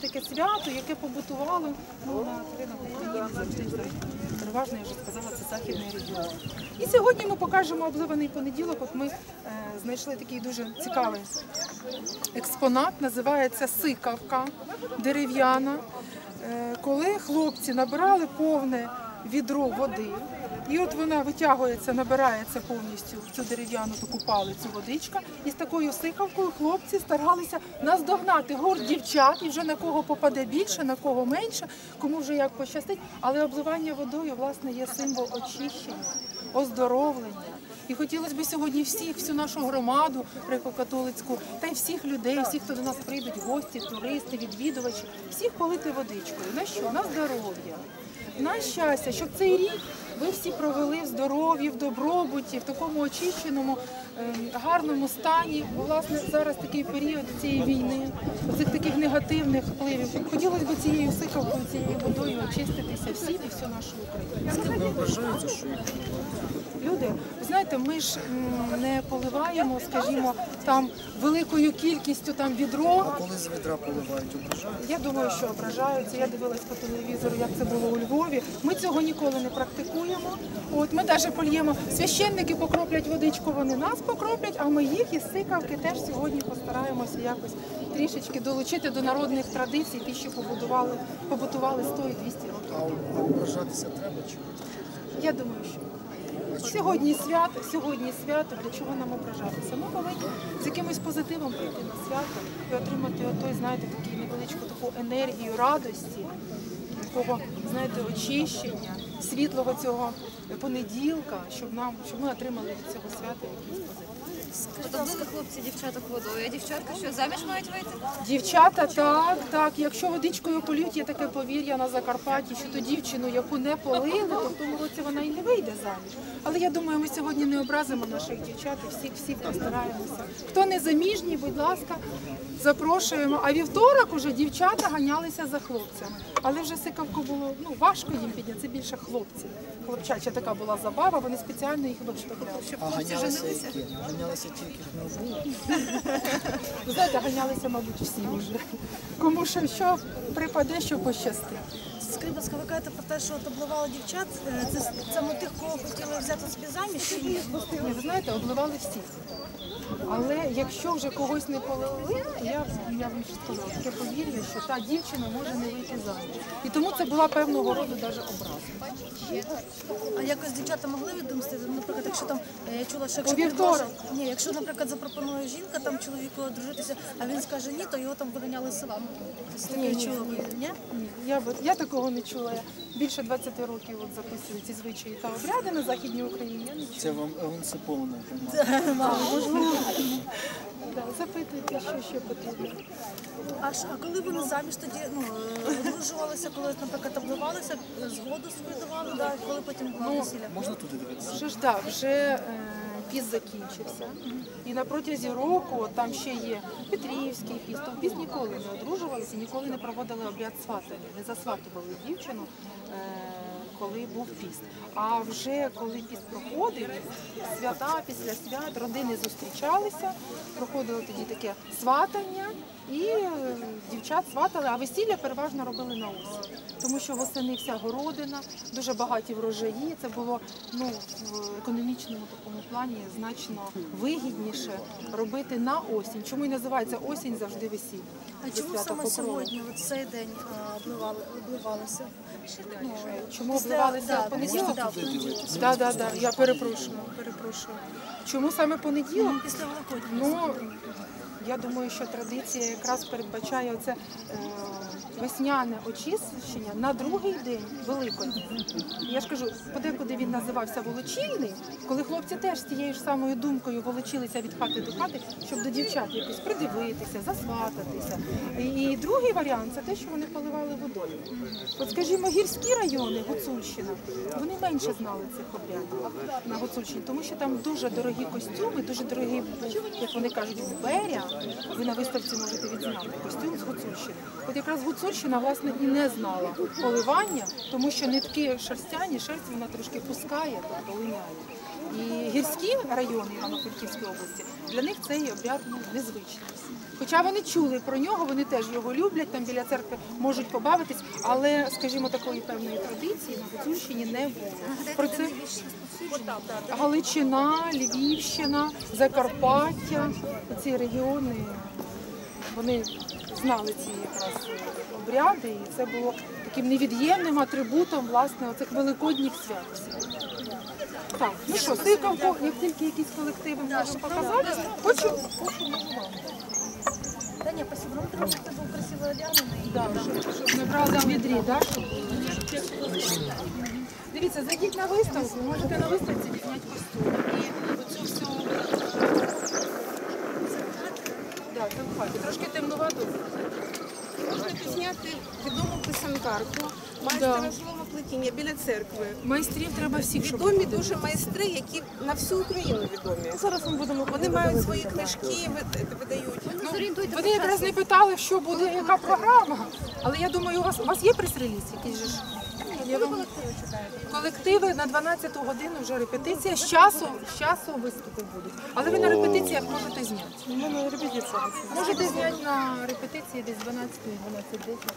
таке свято, яке побутувало ну, на теренах переважно, я вже сказала, це західний регіон. І сьогодні ми покажемо обливаний понеділок. От ми е, знайшли такий дуже цікавий експонат, називається сикавка дерев'яна. Е, коли хлопці набирали повне відро води, і от вона витягується, набирається повністю в цю дерев'яну таку палицю водичка. І з такою сикавкою хлопці старалися наздогнати гурт дівчат, і вже на кого попаде більше, на кого менше, кому вже як пощастить. Але обливання водою, власне, є символ очищення, оздоровлення. І хотілося б сьогодні всіх, всю нашу громаду греко-католицьку, та й всіх людей, всіх, хто до нас прийдуть, гості, туристи, відвідувачі, всіх полити водичкою. На що? На здоров'я, на щастя, щоб цей рік ви всі провели в здоров'ї, в добробуті, в такому очищеному, ем, гарному стані. Власне зараз такий період цієї війни, цих таких негативних впливів. Хотілося б цією сикавкою, цією водою очиститися всі і всю нашу Україну. Люди, ви знаєте, ми ж не поливаємо, скажімо, там великою кількістю там відро. коли з відра поливають, ображаються. Я думаю, що ображаються. Я дивилась по телевізору, як це було у Львові. Ми цього ніколи не практикуємо. От ми навіть польємо священники покроплять водичку, вони нас покроплять, а ми їх із сикавки теж сьогодні постараємося якось трішечки долучити до народних традицій, ті, що побудували, побутували 100 і 200 років. А ображатися треба чи? Я думаю, що сьогодні свято, сьогодні свято, для чого нам ображатися? Ми повинні з якимось позитивом прийти на свято і отримати отой, знаєте, таку невеличку таку енергію радості, такого, знаєте, очищення, світлого цього понеділка, щоб нам, щоб ми отримали від цього свята якісь позитив. Хлопці дівчаток водою, а дівчатка що заміж мають вийти? Дівчата, так, так. Якщо водичкою полють, є таке повір'я на Закарпатті, що ту дівчину, яку не полили, то в тому році вона і не вийде заміж. Але я думаю, ми сьогодні не образимо наших дівчат і всіх всіх постараємося. Хто не заміжній, будь ласка, запрошуємо. А вівторок уже дівчата ганялися за хлопцями. Але вже сикавку було ну важко їм підняти. Це більше хлопці. Хлопчача така була забава. Вони спеціально їх виставляли. А ганялися які? Ганялися тільки в нову. Знаєте, ганялися, мабуть, всі вже. Кому що, що припаде, що пощастить. Ви кажете про те, що обливали дівчат. Е, Це саме тих, кого хотіли взяти собі заміж ні? Ви знаєте, обливали всіх. Але якщо вже когось не полили, то я, я вам ще сказала, таке повір'я, що та дівчина може не вийти заміж. І тому це була певного роду навіть образа. А якось дівчата могли відомстити? Наприклад, якщо там е, я чула, що якщо вівторок. ні, якщо, наприклад, запропонує жінка там чоловіку одружитися, а він скаже ні, то його там виганяли з села. Ось Ні, ні, ні? Я, я такого не чула. Я більше 20 років от записую ці звичаї та обряди на Західній Україні. Я не чула. Це вам емансипована громада. Можливо. Да, запитуйте, що ще потрібно. А, ж- а коли вони заміж тоді ну, одружувалися, коли, наприклад, обливалися, згоду свою давали, да, коли потім було весілля? Можна туди дивитися? Вже ж да, вже е, піст закінчився. І на протязі року там ще є Петрівський піст. То в піст ніколи не одружувалися, ніколи не проводили обряд сватання, не засватували дівчину, е, коли був піст. А вже коли піст проходив, свята після свят, родини зустрічалися, проходило тоді таке сватання. І е, дівчат сватали, а весілля переважно робили на осінь, тому що восени вся городина, дуже багаті врожаї. Це було ну в економічному такому плані значно вигідніше робити на осінь. Чому і називається осінь завжди весілля? А чому саме Покрови. сьогодні, от цей день обливали, обливалися? Ну, чому В понеділок. Так, так, так. Я перепрошую, перепрошую. Чому саме понеділок? Після Великодня. Ну, я думаю, що традиція якраз передбачає оце е, весняне очищення на другий день Великодня. Я ж кажу, подекуди він називався волочільний, коли хлопці теж з тією ж самою думкою волочилися від хати до хати, щоб до дівчат якось придивитися, засвататися. І, другий варіант це те, що вони поливали водою. От, скажімо, гірські райони, Гуцульщина, вони менше знали цих обрядів на Гуцульщині, тому що там дуже дорогі костюми, дуже дорогий, як вони кажуть, беря. Ви на виставці можете відзняти костюм з Гуцульщини. От якраз Гуцульщина, власне, і не знала поливання, тому що нитки шерстяні, шерсть вона трошки пускає, тобто линяє. І гірські райони Івано-Франківської області Для них цей обряд ну, незвичний. Хоча вони чули про нього, вони теж його люблять, там біля церкви можуть побавитись, але, скажімо, такої певної традиції на Гуцульщині не було. Про це Галичина, Львівщина, Закарпаття, ці регіони, вони знали ці якраз обряди, і це було таким невід'ємним атрибутом власне оцих великодніх свят. Так, ну що, тикавку, як тільки якісь колективи можемо показати, хочу, хочу вам. Та спасибо. Ну, треба, щоб це був красиво одягнений. Да, щоб, ми брали в відрі, да? щоб- Дивіться, зайдіть на виставку, можете на виставці зняти костюм. І оцю всю. Да, це в хаті. Трошки темнувато. Пізняти відому писанкарку, майстера злого плетіння біля церкви. Майстрів треба всіх, щоб Відомі дуже майстри, які на всю Україну відомі. Зараз ми будемо. Вони мають свої книжки, вид- видають. Ну, зорієнтуйте, Вони якраз не питали, що буде, яка програма. Але я думаю, у вас у вас є прес-реліз якийсь же ж? Я Колективи на 12 годину вже репетиція. З часу, з часу виступи будуть. Але ви на репетиціях можете зняти. У мене репетиція. Можете зняти на репетиції десь 12 12 10